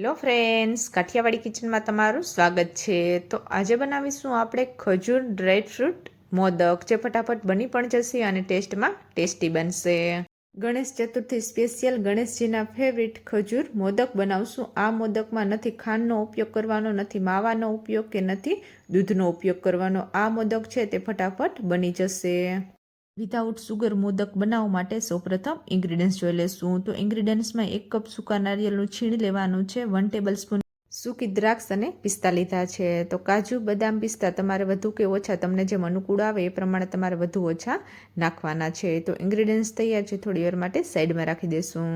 Hello friends, Kathiawadi કિચનમાં તમારું સ્વાગત છે. તો આજે બનાવીશું આપણે ખજૂર ડ્રાય ફ્રૂટ મોદક. જે ફટાફટ બની પણ જશે અને ટેસ્ટમાં ટેસ્ટી બનશે. ગણેશ ચતુર્થી સ્પેશિયલ ગણેશજીના ફેવરિટ ખજૂર મોદક બનાવશું. આ મોદકમાં નથી ખાંડનો ઉપયોગ કરવાનો, નથી માવાનો ઉપયોગ કે નથી દૂધનો ઉપયોગ કરવાનો. આ મોદક છે તે ફટાફટ બની જશે. વિધાઉટ સુગર મોદક બનાવવા માટે સૌપ્રથમ ઇન્ગ્રીડિયન્ટ્સ જોઈ લેશું તો ઇન્ગ્રીડિયન્ટ્સમાં એક કપ સૂકા નારિયેળનું છીણ લેવાનું છે. વન ટેબલ સ્પૂન સૂકી દ્રાક્ષ અને પિસ્તા લીધા છે. તો કાજુ, બદામ પિસ્તા તમારે વધુ કે ઓછા, તમને જેમ અનુકૂળ આવે એ પ્રમાણે તમારે વધુ ઓછા નાખવાના છે. તો ઇન્ગ્રીડિયન્ટ્સ તૈયાર છે. થોડી વાર માટે સાઈડમાં રાખી દેશું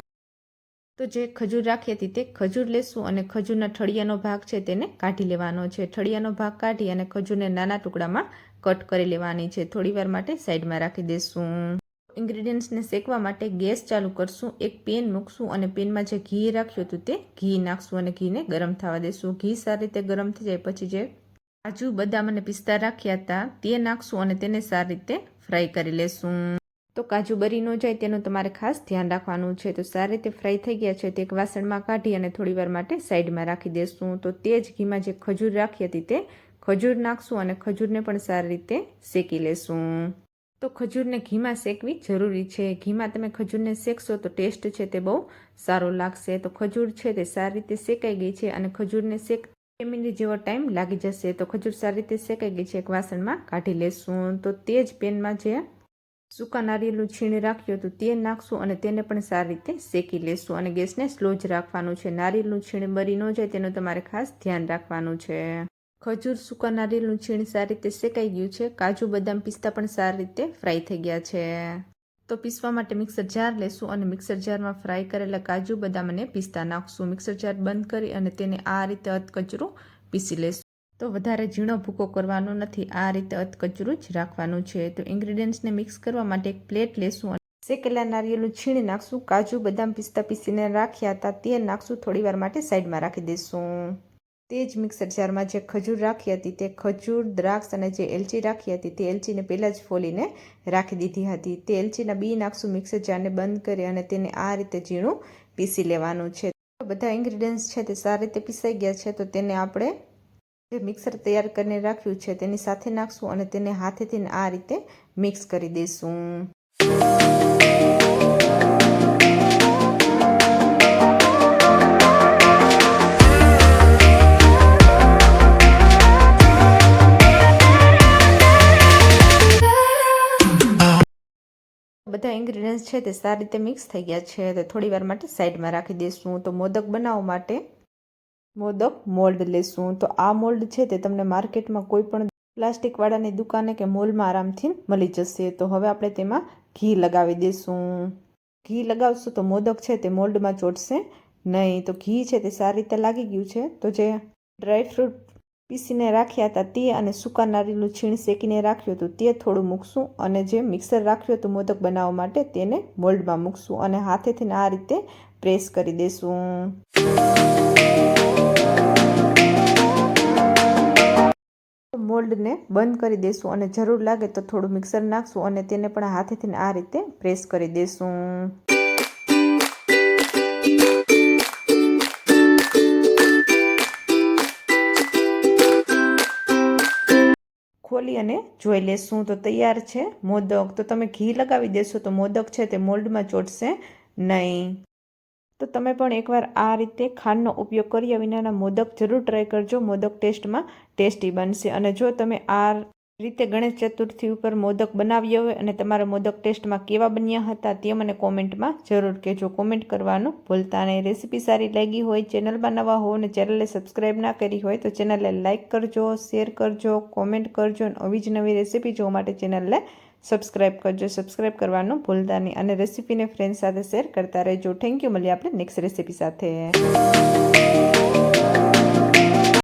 તો જે ખજૂર રાખી હતી તે ખજૂર લેશું અને ખજૂરના ઠળિયાનો ભાગ છે તેને કાઢી લેવાનો છે. ઠળિયાનો ભાગ કાઢી અને ખજૂરને નાના ટુકડામાં કટ કરી લેવાની છે. થોડી વાર માટે સાઈડમાં રાખી દેશું. ઇન્ગ્રીડિયન્ટ્સને શેકવા માટે ગેસ ચાલુ કરશું. એક પેન મૂકશું અને પેનમાં જે ઘી રાખ્યું હતું તે ઘી નાખશું અને ઘીને ગરમ થવા દેશું. ઘી સારી રીતે ગરમ થઈ જાય પછી જે કાજુ, બદામ અને પિસ્તા રાખ્યા હતા તે નાખશું અને તેને સારી રીતે ફ્રાય કરી લેશું. તો કાજુ બરી ન જાય તેનું તમારે ખાસ ધ્યાન રાખવાનું છે. તો સારી રીતે ફ્રાય થઈ ગયા છે તે એક વાસણમાં કાઢી અને થોડીવાર માટે સાઈડમાં રાખી દેશું. તો તે જ ઘીમાં જે ખજૂર રાખી હતી તે ખજૂર નાખશું અને ખજૂરને પણ સારી રીતે શેકી લેશું. તો ખજૂરને ઘીમાં શેકવી જરૂરી છે. ઘીમાં તમે ખજૂરને શેકશો તો ટેસ્ટ છે તે બહુ સારો લાગશે. તો ખજૂર છે તે સારી રીતે શેકાઈ ગઈ છે અને ખજૂરને શેક બે મિનિટ જેવો ટાઈમ લાગી જશે. તો ખજૂર સારી રીતે શેકાઈ ગઈ છે એક વાસણમાં કાઢી લેશું. તો તે જ પેનમાં જે સૂકા નારિયેળનું છીણ રાખ્યું હતું તે નાખશું અને તેને પણ સારી રીતે શેકી લેશું. અને ગેસને સ્લો જ રાખવાનું છે. નારિયેળનું છીણ બરી ન જાય તેનું તમારે ખાસ ધ્યાન રાખવાનું છે. ખજૂર સૂકા નારિયેળનું છીણ સારી રીતે શેકાઈ ગયું છે. કાજુ, બદામ પિસ્તા પણ સારી રીતે ફ્રાય થઈ ગયા છે. તો પીસવા માટે મિક્સર જાર લેશું અને મિક્સર જારમાં ફ્રાય કરેલા કાજુ, બદામ અને પિસ્તા નાખશું. મિક્સર જાર બંધ કરી અને તેને આ રીતે અધકચરું પીસી લેશું. તો વધારે ઝીણો ભૂકો કરવાનો નથી. આ રીતે અધકચરું જ રાખવાનું છે. તો ઇન્ગ્રીડિયન્ટ્સને મિક્સ કરવા માટે એક પ્લેટ લેશું અને શેકેલા નારિયેળનું છીણ નાખશું. કાજુ, બદામ, પિસ્તા પીસીને રાખ્યા હતા તે નાખશું. થોડી વાર માટે સાઈડમાં રાખી દઈશું તે જ મિક્સર જારમાં જે ખજૂર રાખી હતી તે ખજૂર, દ્રાક્ષ અને જે એલચી રાખી હતી તે એલચીને પહેલાં જ ફોલીને રાખી દીધી હતી. તે એલચીના બી નાખશું મિક્સર જારને બંધ કરી અને તેને આ રીતે ઝીણું પીસી લેવાનું છે. બધા ઇન્ગ્રીડિયન્ટ્સ છે તે સારી રીતે પીસાઈ ગયા છે, તો તેને આપણે જે મિક્સર તૈયાર કરીને રાખ્યું છે તેની સાથે નાખશું અને તેને હાથેથી આ રીતે મિક્સ કરી દઈશું બધા ઇન્ગ્રીડિયન્ટ્સ છે તે સારી રીતે મિક્સ થઈ ગયા છે. તો થોડી વાર માટે સાઈડમાં રાખી દઈશું. તો મોદક બનાવવા માટે મોદક મોલ્ડ લેશું. તો આ મોલ્ડ છે તે તમને માર્કેટમાં કોઈ પણ પ્લાસ્ટિકવાળાની દુકાને કે મોલમાં આરામથી મળી જશે. તો હવે આપણે તેમાં ઘી લગાવી દઈશું. ઘી લગાવશું તો મોદક છે તે મોલ્ડમાં ચોટશે નહીં. તો ઘી છે તે સારી રીતે લાગી ગયું છે. તો જે ડ્રાયફ્રૂટ પીસીને રાખ્યા હતા તે અને સૂકા નારિયેળનું છીણ શેકીને રાખ્યું હતું તે થોડું મૂકશું અને જે મિક્સર રાખ્યું હતું મોદક બનાવવા માટે તેને મોલ્ડમાં મૂકશું અને હાથેથી આ રીતે પ્રેસ કરી દઈશું મોલ્ડને બંધ કરી દઈશું અને જરૂર લાગે તો થોડું મિક્સર નાખશું અને તેને પણ હાથેથી આ રીતે પ્રેસ કરી દઈશું ખોલી અને જોઈ લેશું. તો તૈયાર છે મોદક. તો તમે ઘી લગાવી દેશો તો મોદક છે તે મોલ્ડમાં ચોટશે નહીં. તો તમે પણ એકવાર આ રીતે ખાંડનો ઉપયોગ કર્યા વિનાના મોદક જરૂર ટ્રાય કરજો. મોદક ટેસ્ટમાં ટેસ્ટી બનશે. અને જો તમે આ રીતે ગણેશ ચતુર્થી ઉપર મોદક બનાવ્યો હોય અને તમારા મોદક ટેસ્ટમાં કેવા બન્યા હતા તે મને કોમેન્ટમાં જરૂર કહેજો. કોમેન્ટ કરવાનું ભૂલતા નહીં. રેસીપી સારી લાગી હોય, ચેનલમાં નવા હો અને ચેનલને સબસ્ક્રાઈબ ના કરી હોય તો ચેનલને લાઇક કરજો, શેર કરજો, કોમેન્ટ કરજો અને આવી જ નવી રેસીપી જોવા માટે ચેનલને સબસ્ક્રાઈબ કરજો. સબસ્ક્રાઈબ કરવાનું ભૂલતા નહીં અને રેસીપીને ફ્રેન્ડ સાથે શેર કરતા રહેજો. થેન્ક યુ મળીએ આપણે નેક્સ્ટ રેસીપી સાથે.